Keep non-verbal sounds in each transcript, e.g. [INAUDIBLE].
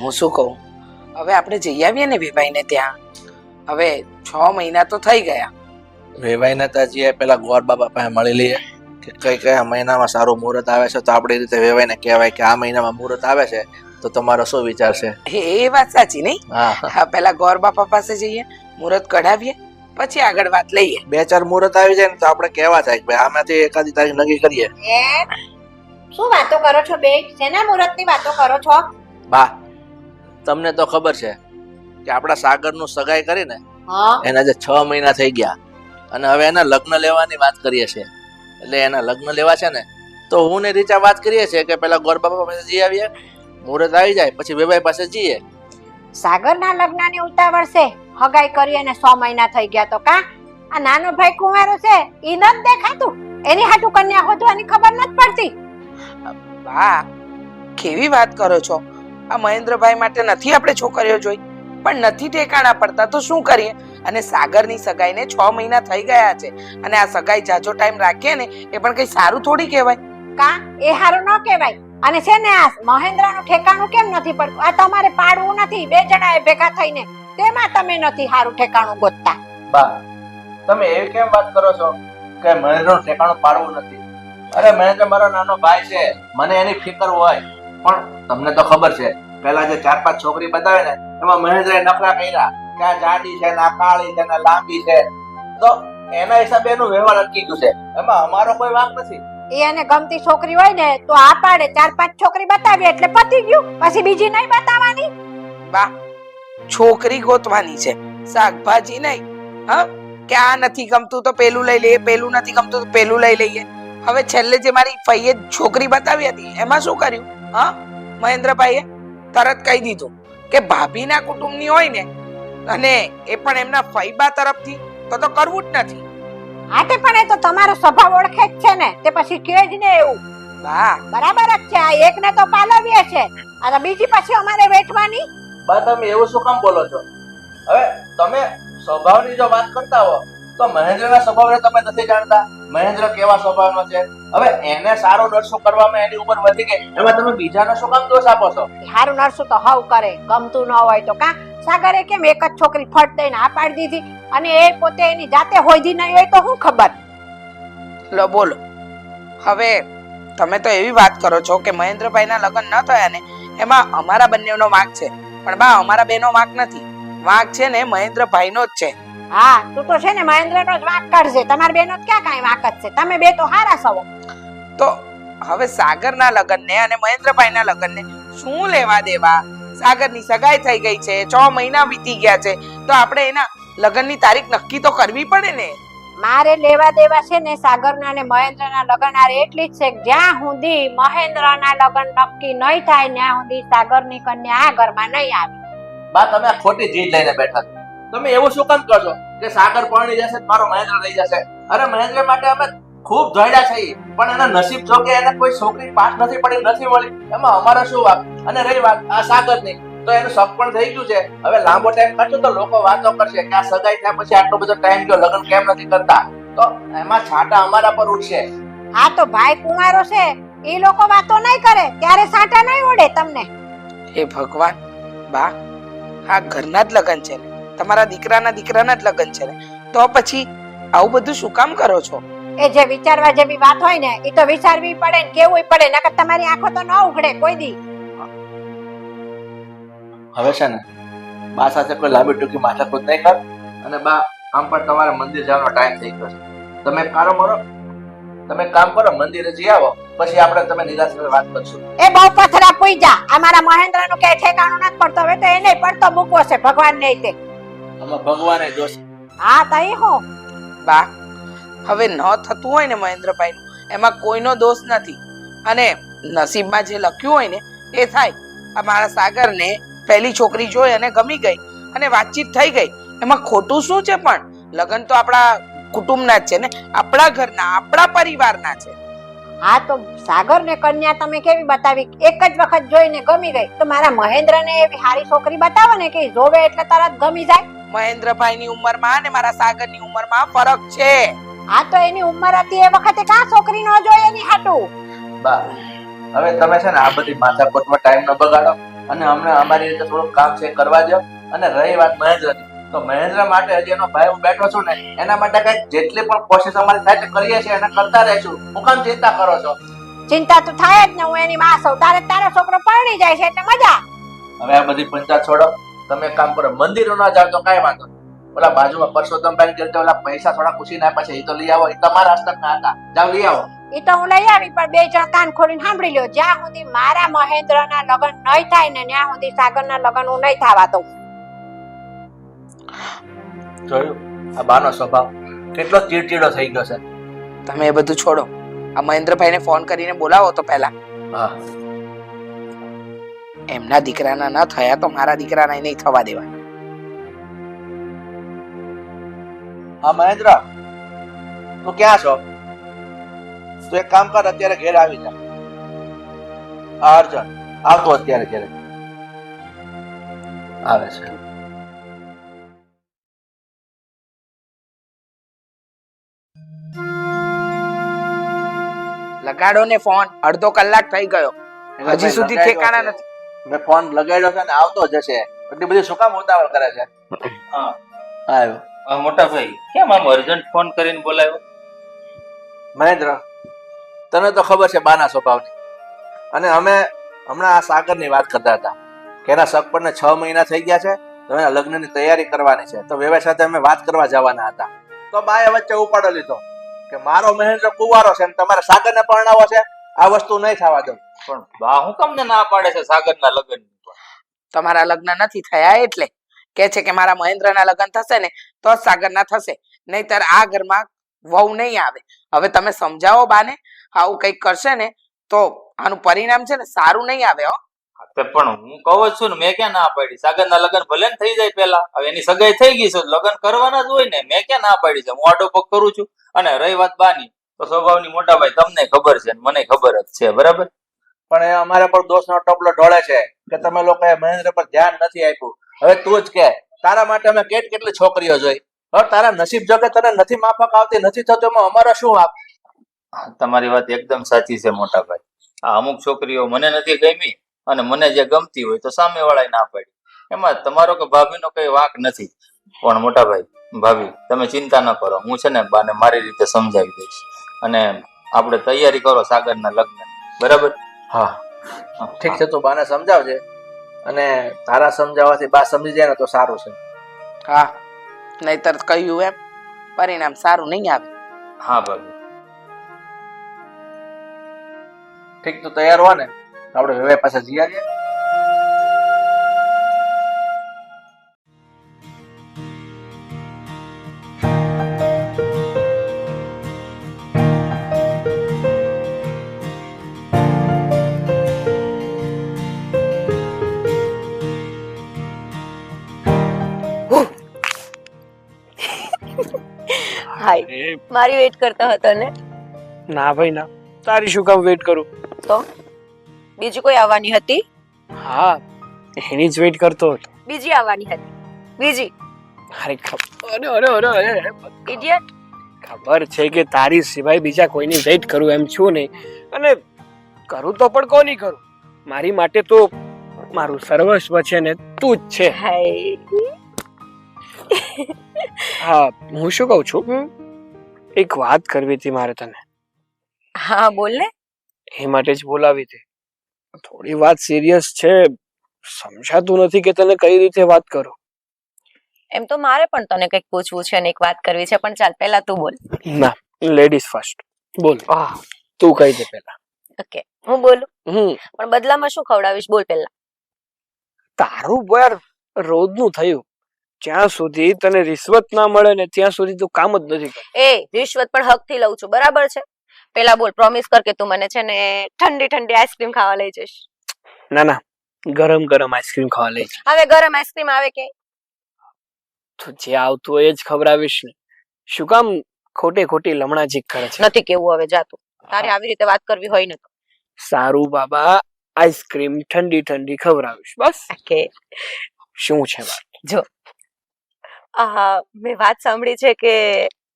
હું શું કહું? હવે આપણે જઈ આવીએ ને વેભાઈને ત્યાં. હવે છ મહિના તો થઈ ગયા. વેવાઈને ત્યાં જઈએ પેલા ગોર બાબા પાસે મળી લઈએ. કે કઈ કયા મહિનામાં સારું મુહૂર્ત આવે છે તો આપણી રીતે વેવાઈને કહેવાય કે આ મહિનામાં મુહૂર્ત આવે છે તો તમારો શું વિચાર છે? એ વાત સાચી નહીં? હા. પેલા ગોર બાપા પાસે જઈએ મુહૂર્ત કઢાવીએ પછી આગળ વાત લઈએ. બે ચાર મુહૂર્ત આવી જાય ને તો આપણે કહેવા થાય કે ભાઈ આમાંથી એકાદી તારીખ નક્કી કરીએ. શું વાતો કરો છો બે? શેના મુહૂર્તની વાતો કરો છો? બા તમને તો ખબર છે કે આપણા સાગરનું સગાઈ કરીને એના જે છ મહિના થઈ ગયા. અને હવે એના લગ્ન લેવાની વાત કરીએ છીએ. એટલે એના લગ્ન લેવા છે ને તો હું ને રીચા વાત કરીએ છીએ કે પેલા ગોર બાબા પાસે જઈ આવીએ. મુહૂર્ત આવી જાય પછી વેભાઈ પાસે જઈએ. સાગરના લગ્નની ઉતાવળ છે. હગાઈ કરી અને સો મહિના થઈ ગયા તો કા? આ નાનો ભાઈ કુંવારો છે ઈ ન દેખાતું. એની હાટુ કન્યા હોદવાની ખબર નથી પડતી. બા કેવી વાત કરો છો? આ મહેન્દ્રભાઈ માટે નથી આપણે છોકરીઓ જોઈ. પણ નથી ઠેકાણા પડતા તો શું કરીએ? અને સાગરની સગાઈને છ મહિના થઈ ગયા છે. અને આ સગાઈ જાજો ટાઈમ રાખીએ ને એ પણ કઈ સારું થોડી કહેવાય. કા? એ સારું ન કહેવાય. અને છે ને આ મહેન્દ્રનું ઠેકાણું કેમ નથી પડતું? આ તમારે પાડવું નથી બે જણાએ ભેગા થઈને. તેમાં તમે નથી સારું ઠેકાણું ગોતતા. બા તમે એવી કેમ વાત કરો છો કે મહેન્દ્રનું ઠેકાણું પાડવું નથી? અરે મહેન્દ્ર મારો નાનો ભાઈ છે. મને એની ફિકર હોય. પણ તમને તો ખબર છે પેલા જે ચાર પાંચ છોકરી બતાવે ને એમાં મહેન્દ્રે નખરા કર્યા. ક્યાં જાડી છે ના કાળી છે ના લાંબી છે. તો એના હિસાબે એનું વ્યવહાર અટકી ગયું છે. એમાં અમારો કોઈ વાંક નથી. એ એને ગમતી છોકરી હોય ને તો આ પાડે ચાર પાંચ છોકરી બતાવી એટલે પતી ગયું. પછી બીજી નહીં બતાવવાની. વાહ છોકરી ગોતવાની છે. શાકભાજી નહીં. હા? કે આ નથી ગમતું તો પેલું લઈ લઈએ પેલું નથી ગમતું તો પેલું લઈ લઈએ. હવે છેલ્લે જે મારી ફઈએ છોકરી બતાવી હતી એમાં શું કર્યું? હા મહેન્દ્રભાઈએ તરત કહી દીધું કે ભાભીના કુટુંબની હોય ને અને એ પણ એમના ફૈબા તરફથી તો તો કરવું જ નથી. આટે પણ એ તો તમારો સ્વભાવ ઓળખે જ છે ને તે પછી કે જ ને એવું. બા. બરાબર જ છે આ એકને તો પાલવીએ છે. અને બીજી પછી અમારે વેઠવાની. બા તમે એવું શું કામ બોલો છો? હવે તમે સ્વભાવની જો વાત કરતા હો તો મહેન્દ્રના સ્વભાવને તમે નથી જાણતા? મહેન્દ્ર કેવા સ્વભાવનો છે? હવે એને સારો નરસો કરવામાં એની ઉંમર વધી ગઈ. એમાં તમે બીજાને શું કામ દોષ આપો છો? સારું નરસો તો હવ કરે ગમતું ન હોય તો કા? સાગરે કેમ એક જ છોકરી ફટ દઈને આ પાડી દીધી? અને એ પોતે એની જાતે હોઈધી નહીં હોય તો શું ખબર? લો બોલો. હવે તમે તો એવી વાત કરો છો કે મહેન્દ્રભાઈના લગ્ન ન થયા ને એમાં અમારા બંનેનો વાંક છે. પણ બા અમારા બેનો વાંક નથી. વાંક છે ને મહેન્દ્રભાઈનો જ છે. હા તું તો છે ને મહેન્દ્રનો જ વાંક કાઢજે. તમાર બેનો જ ક્યાં કાંઈ વાંક જ છે? તમે બે તો હારા સવો તો હવે સાગરના લગ્નને અને મહેન્દ્રભાઈના લગ્નને શું લેવા દેવા? સાગરની સગાઈ થઈ ગઈ છે છ મહિના વીતી ગયા છે. તો આપણે એના લગ્નની તારીખ નક્કી તો કરવી પડે ને? મારે લેવા દેવા છે ને સાગરના અને મહેન્દ્રના લગ્ન આરે એટલી જ છે કે જ્યાં સુધી મહેન્દ્રના લગ્ન નક્કી નહીં થાય ત્યાં સુધી સાગરની કન્યા આ ઘરમાં નહીં આવે. બા તમે ખોટી જીદ લઈને બેઠા છો. તમે એવું શું કામ કરશો કે સાગર પરણી જશે મારો મહેન્દ્ર રહી જશે. અરે મહેન્દ્ર માટે અમે ખૂબ જોયડા છે પણ એના નસીબ જો કે એને કોઈ છોકરી પાસ નથી પડી નથી મળી. એમાં અમારો શું વાત? અને રહી વાત આ સાગરની. તો એનું શક પણ થઈ ગયું છે. હવે લાંબો ટાઈમ કરશો તો લોકો વાતો કરશે કે આ સગાઈ થયા પછી આટલો બધો ટાઈમ ગયો લગ્ન કેમ નથી કરતા? તો એમાં છાંટા અમારા પર ઉઠશે હા તો ભાઈ કુંવારો છે. એ લોકો વાતો નહીં કરે. ત્યારે છાંટા નહીં ઉડે તમને. હે ભગવાન બા આ ઘરના જ લગ્ન છે ને? તમારા દીકરાના દીકરાના જ લગ્ન છે ને? તો પછી આવું બધું શું કામ કરો છો? એ જે વિચારવા જેવી વાત હોય ને એ તો વિચારવી પડે ને કેવું પડે નકર તમારી આંખો તો ન ઉઘડે કોઈ દી. હવે છે ને બા સાથે કોઈ લાંબી ટૂંકી માથાકૂટ નહીં કર અને બા આમ પણ તમારે મંદિર જવાનો ટાઈમ થઈ ગયો છે. તમે કારો મારો તમે કામ કરો મંદિરે જઈ આવો પછી આપણે તમે નિરાશ વાત કરશું. એ બહુ પથરા પૂઈ જા. અમારા મહેન્દ્રનું કઈ ઠેકાણું નથી પડતો. હવે તો એને પડતો મૂકવો છે ભગવાન ને તે. આમાં ભગવાને દોષ. હા તઈ હો. બા હવે ન થતું હોય ને મહેન્દ્રભાઈનું એમાં કોઈનો દોષ નથી. અને નસીબમાં જે લખ્યું હોય ને એ થાય. આ મારા સાગરને પહેલી છોકરી જોઈ અને ગમી ગઈ. અને વાતચીત થઈ ગઈ. એમાં ખોટું શું છે પણ? લગ્ન તો આપણા કુટુંબના જ છે ને? આપણા ઘરના આપણા પરિવારના છે. હા તો સાગર ને કન્યા તમે કેવી બતાવી? એક જ વખત જોઈને ગમી ગઈ. તો મારા મહેન્દ્ર ને એવી સારી છોકરી બતાવો ને કે જોવે એટલે તરત ગમી જાય. મહેન્દ્રભાઈની ઉંમરમાં અને મારા સાગરની ઉંમરમાં ફરક છે. આ તો એની ઉંમર હતી એ વખતે કા છોકરી ન જોઈ એની હાટું? બા હવે તમે છે ને આ બધી માથાકૂટમાં ટાઈમ ન બગાડો અને અમને અમારી રીતે થોડું કામ છે કરવા દો અને રહી વાત મહેન્દ્રની. તો મહેન્દ્ર માટે હજી એનો ભાઈ હું બેઠો છું ને એના માટે કઈ જેટલી પણ કોશિશ અમારી સાથે કરીએ છીએ એને કરતા રહીશું. હું કામ ચિંતા કરો છો? ચિંતા તો થાય જ ને હું એની માં સૌ તારે તારો છોકરો પરણી જાય છે એટલે મજા. હવે આ બધી પંચાયત છોડો. તમે કામ કરો મંદિરો ના જાવ તો કાંઈ વાંધો ઓલા બાજુમાં પરસોત્તમભાઈ કે ઓલા પૈસા થોડા કુશી ના પાછા એ તો લઈ આવો. એ તમારા હસ્તકના હતા. જાઓ લઈ આવો. એ તો હું લઈ આવી પણ બે જણ કાન ખોલીને સાંભળી લ્યો. જ્યાં સુધી મારા મહેન્દ્રના લગ્ન નહીં થાય ને ત્યાં સુધી સાગરના લગ્ન હું નહીં થવા દઉં. જોયું? આ બાનો સ્વભાવ કેટલો ચીડચીડો થઈ ગયો છે. તમે એ બધું છોડો. આ મહેન્દ્રભાઈને ફોન કરીને બોલાવો તો પહેલા. હા. એમના દીકરાના ન થયા તો મારા દીકરાના નહીં થવા દેવા હા મહેન્દ્ર તું ક્યાં છો? તું એક કામ કર અત્યારે ઘેર આવી જા. હા અર્જુન આવતો અત્યારે ઘેર. આવે છે. લગાડો ને ફોન. અડધો કલાક થઈ ગયો. હજી સુધી ઠેકાણા નથી. મેં ફોન લગાડ્યો છે ને આવતો જ હશે એટલી બધી શું કામ ઉતાવળ કરે છે? હા. આવ્યો. મોટા ભાઈ કેમ આમ અર્જન્ટ ફોન કરીને બોલાવ્યો મહેન્દ્ર તને તો ખબર છે બાના સ્વભાવની. અને અમે હમણાં આ સાગરની વાત કરતા હતા કે એના સગપણને છ મહિના થઈ ગયા છે તો એના લગ્નની તૈયારી કરવાની છે. તો વેવે સાથે અમે વાત કરવા જવાના હતા. તો બાએ વચ્ચે ઉપાડો લીધો કે મારો મહેન્દ્ર કુંવારો છે અને તમારે સાગરને પરણાવો છે આ વસ્તુ નહીં થવા દઉં. પણ બા હું તમને ના પાડે છે સાગરના લગ્ન તમારા લગ્ન નથી થયા એટલે? કે છે કે મારા મહેન્દ્રના લગ્ન થશે ને તો જ સાગરના થશે. નહીતર આ ઘરમાં વહુ નહીં આવે. હવે તમે સમજાવો બાને આવું કંઈક કરશે ને તો આનું પરિણામ છે ને સારું નહીં આવે હો. પણ હું કહું છું ને મેં ક્યાં ના પાડી? સાગરના લગ્ન ભલે ને થઈ જાય પેલા હવે એની સગાઈ થઈ ગઈ છે લગ્ન કરવાના જ હોય ને મેં ક્યાં ના પાડી છે? હું આડો પગ કરું છું. અને રહી વાત બાની તો સ્વભાવની મોટા ભાઈ તમને ખબર છે ને મને ખબર જ છે બરાબર? પણ એ અમારા પર દોષનો ટોપલો ઢોળે છે કે તમે લોકોએ મહેન્દ્ર પર ધ્યાન નથી આપ્યું. હવે તું જ કે, તારા માટે અમે કેટ કેટલી છોકરીઓ જોઈ? હવે તારા નસીબ જો કે તને નથી માફક આવતી, નથી થતું, એમાં અમારો શું વાપ? તમારી વાત એકદમ સાચી છે મોટા આ અમુક છોકરીઓ મને નથી ગમી અને મને જે ગમતી હોય તો સામે વાળા ના પાડી. એમાં તમારો કે ભાભીનો કઈ વાંક નથી. પણ મોટા ભાઈ ભાભી, તમે ચિંતા ન કરો. હું છે ને બાને મારી રીતે સમજાવી દઈશ. અને આપણે તૈયારી કરો સાગરના લગ્ન બરાબર? હા. ઠીક છે તો બાને સમજાવજે. અને તારા સમજાવવાથી બા સમજી જાય ને તો સારું છે. હા. નહીતર કહ્યું એમ પરિણામ સારું નહીં આવે. હા ભાભી ઠીક તો તૈયાર હો ને આપણે વેવાય પાસે જઈ આવીએ હાય. મારી વેટ કરતો હતો ને? ના ભાઈ ના. તારી શું કામ વેટ કરું? તો? બીજી કોઈ આવવાની હતી? હા એની જ વેટ કરતો હતો. બીજી આવવાની હતી. બીજી. અરે ખબર. અરે અરે અરે ઇડિયટ ખબર છે કે તારી સિવાય બીજા કોઈની વેટ કરું એમ છું નહીં. અને કરું તો પણ કોની કરું? મારી માટે તો મારું સર્વસ્વ છે ને તું જ છે. હાય. [LAUGHS] હા હું શું કહું છું? એક વાત કરવી હતી મારે તને. હા બોલ ને. એ માટે જ બોલાવી હતી. થોડી વાત સિરિયસ છે સમજાતું નથી કે તને કઈ રીતે વાત કરું. એમ તો મારે પણ તને કંઈક પૂછવું છે અને એક વાત કરવી છે પણ ચાલ પહેલા તું બોલ. ના લેડીઝ ફર્સ્ટ બોલ. તું કહી દે પહેલા. ઓકે હું બોલું? હમ. પણ બદલામાં શું ખવડાવીશ? બોલ પહેલા. તારું બર રોજનું થયું. જ્યાં સુધી તને રિશ્વત ના મળે ને ત્યાં સુધી તું કામ જ નથી એ રિશ્વત પણ હકથી લઉં છું બરાબર છે? પેલા બોલ પ્રોમિસ કર કે તું મને છે ને ઠંડી ઠંડી આઈસ્ક્રીમ ખાવા લઈ જઈશ. ના ના ગરમ ગરમ આઈસ્ક્રીમ ખાવા લઈ જઈશ. હવે ગરમ આઈસ્ક્રીમ આવે કે? તું જે આવતું હોય એ જ ખવડાવીશ ને. શું કામ ખોટે ખોટી લમણાજીક કરે છે? નથી કેવું હવે જાતું તારે આવી રીતે વાત કરવી હોય ને તો. સારું બાબા આઈસ્ક્રીમ ઠંડી ઠંડી ખવડાવીશ બસ. કે? શું છે વાત? આ મેં વાત સાંભળી છે કે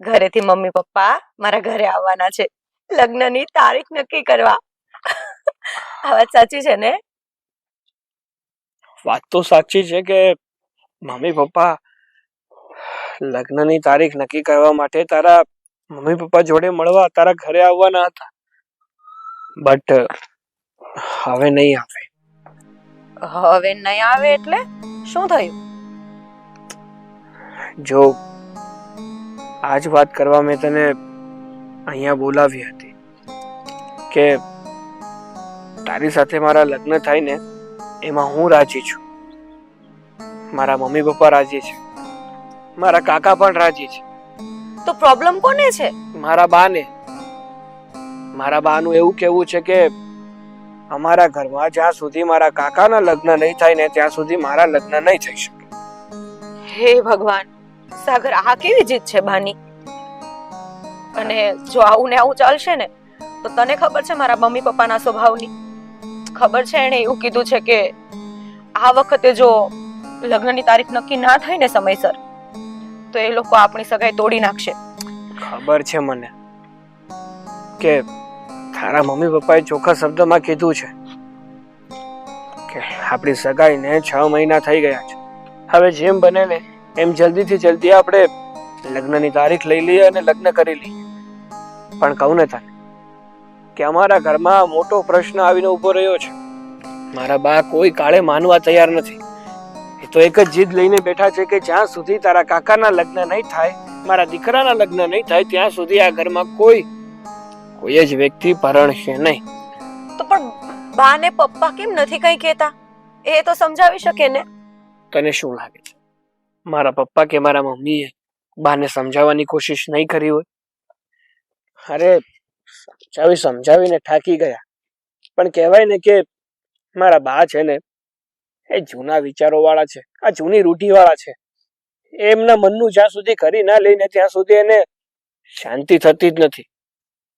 ઘરેથી મમ્મી પપ્પા મારા ઘરે આવવાના છે. લગ્નની તારીખ નક્કી કરવા. આ વાત સાચી છે ને? વાત તો સાચી છે કે મમ્મી પપ્પા લગ્નની તારીખ નક્કી કરવા માટે તારા મમ્મી પપ્પા જોડે મળવા તારા ઘરે આવવાના હતા. બટ હવે નહીં આવે. હવે નહીં આવે એટલે શું થયું? જો આજ વાત કરવા મેં તને અહીંયા બોલાવી હતી કે તારી સાથે મારા લગ્ન થાય ને એમાં હું રાજી છું. મારા મમ્મી પપ્પા રાજી છે. મારા કાકા પણ રાજી છે. તો પ્રોબ્લેમ કોને છે? મારા બાને. મારા બાનું એવું કહેવું છે કે અમારા ઘરમાં જ્યાં સુધી મારા કાકાના લગ્ન નહીં થાય ને ત્યાં સુધી મારા લગ્ન નહીં થઈ શકે. હે ભગવાન સાગર આ કેવી જીત છે બાની? અને જો આવું ને આવું ચાલશે ને, તો તને ખબર છે મારા મમ્મી પપ્પાના સ્વભાવની? ખબર છે એણે એવું કીધું છે કે આ વખતે જો લગ્નની તારીખ નક્કી ના થાય ને સમયસર, તો એ લોકો આપણી સગાઈ તોડી નાખશે. ખબર છે મને કે તારા મમ્મી પપ્પાએ ચોખ્ખા શબ્દમાં કીધું છે કે આપણી સગાઈને છ મહિના થઈ ગયા છે. હવે જેમ બને ને એમ જલ્દીથી જલ્દી આપણે લગ્નની તારીખ લઈ લઈએ અને લગ્ન કરી લઈએ. પણ કહું ને તને કે અમારા ઘરમાં મોટો પ્રશ્ન આવીને ઊભો રહ્યો છે. મારા બા કોઈ કાળે માનવા તૈયાર નથી. એ તો એક જ જીદ લઈને બેઠા છે કે જ્યાં સુધી તારા કાકાના લગ્ન નહીં થાય મારા દીકરાના લગ્ન નહીં થાય ત્યાં સુધી આ ઘરમાં કોઈ કોઈ જ વ્યક્તિ પરણશે નહીં. તો પણ બા ને પપ્પા કેમ નથી કઈ કહેતા? એ તો સમજાવી શકે ને? તને શું લાગે છે? મારા પપ્પા કે મારા મમ્મીએ બાને સમજાવવાની કોશિશ નહીં કરી હોય. અરે, સમજાવી સમજાવીને થાકી ગયા. પણ કહેવાય ને કે મારા બા છે ને, એ જૂના વિચારો વાળા છે. આ જૂની રૂઢી વાળા છે એમના મનનું જ્યાં સુધી કરી ના લઈને ત્યાં સુધી એને શાંતિ થતી જ નથી.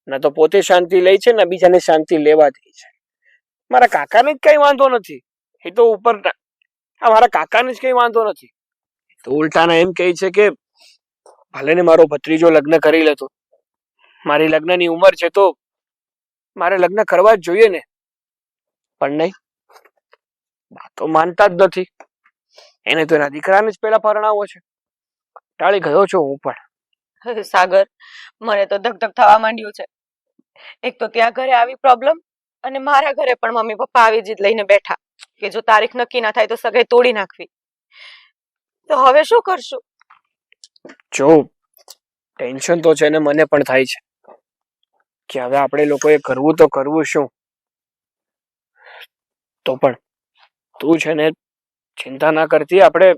ના તો પોતે શાંતિ લે છે ને બીજાને શાંતિ લેવા દે છે. મારા કાકાને જ કઈ વાંધો નથી. એ તો ઉપર આ મારા કાકાને જ કઈ વાંધો નથી. તો ઉલટાના એમ કહે છે કે, ભલે ને મારો ભત્રીજો લગ્ન કરી લેતો મારી લગ્નની ઉંમર છે તો મારે લગ્ન કરવા જ જોઈએ ને. પણ નહીં. તો માનતા જ નથી. એને તો એના દીકરાને જ પેલા પરણાવો છે. ટાળી ગયો છું હું પણ. [LAUGHS] સાગર, મને તો ધક ધક થવા માંડ્યું છે. એક તો ત્યાં ઘરે આવી પ્રોબ્લેમ અને મારા ઘરે પણ મમ્મી પપ્પા આવી જીત લઈને બેઠા કે જો તારીખ નક્કી ના થાય તો સગાઈ તોડી નાખવી. તો હવે શું કરશું? જો, ટેન્શન તો છે ને મને પણ થાય છે. કે હવે આપણે લોકોએ કરવું તો કરવું શું? તો પણ તું છે ને ચિંતા ના કરતી, આપણે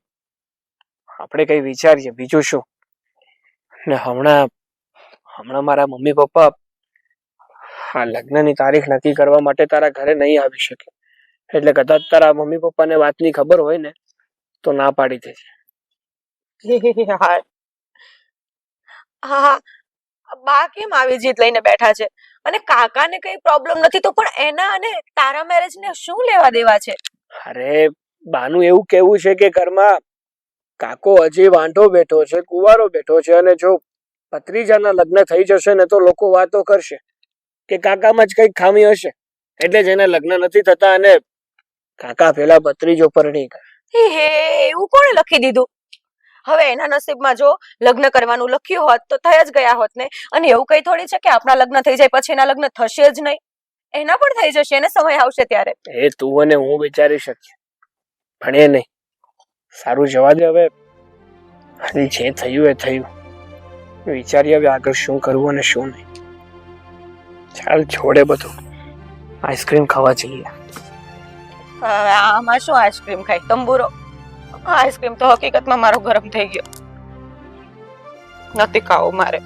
આપણે કઈ વિચારીએ. બીજું શું? ને હમણાં હમણાં મારા મમ્મી પપ્પા આ લગ્નની તારીખ નક્કી કરવા માટે તારા ઘરે નહીં આવી શકે. એટલે કદાચ તારા મમ્મી પપ્પાને વાતની ખબર હોય ને, તો ના પાડી દેજે. યાર હા બા કેમ આવી જીત લઈને બેઠા છે? અને કાકાને કઈ પ્રોબ્લેમ નથી તો પણ એના અને તારા મેરેજ ને શું લેવા દેવા છે? અરે બાનું એવું કેવું છે કે ઘરમાં કાકો હજી વાંઢો બેઠો છે કુવારો બેઠો છે અને જો ભત્રીજાના લગ્ન થઈ જશે ને તો લોકો વાતો કરશે કે કાકામાં જ કઈ ખામી હશે. એટલે જ એના લગ્ન નથી થતા અને કાકા પેલા ભત્રીજો પરણી હે હે એવું કોણે લખી દીધું? હવે એના નસીબમાં જો લગ્ન કરવાનું લખ્યું હોત તો થઈ જ ગયા હોત ને. અને એવું કઈ થોડી છે કે આપણા લગ્ન થઈ જાય પછી એના લગ્ન થશે જ નહીં? એના પણ થઈ જશે એને સમય આવશે ત્યારે. એ તું અને હું વિચારી શકીએ. પણ એ નહીં. સારું જવા દે હવે. જે થયું એ થયું. વિચારીએ હવે આગળ શું કરવું અને શું નહીં. ચાલ છોડે બધું. આઈસ્ક્રીમ ખાવા જઈએ. આમાં શું આઈસ્ક્રીમ ખાય? તંબુરો. આઈસ્ક્રીમ તો હકીકતમાં મારો ગરમ થઈ ગયો. નથી ખાવો મારે.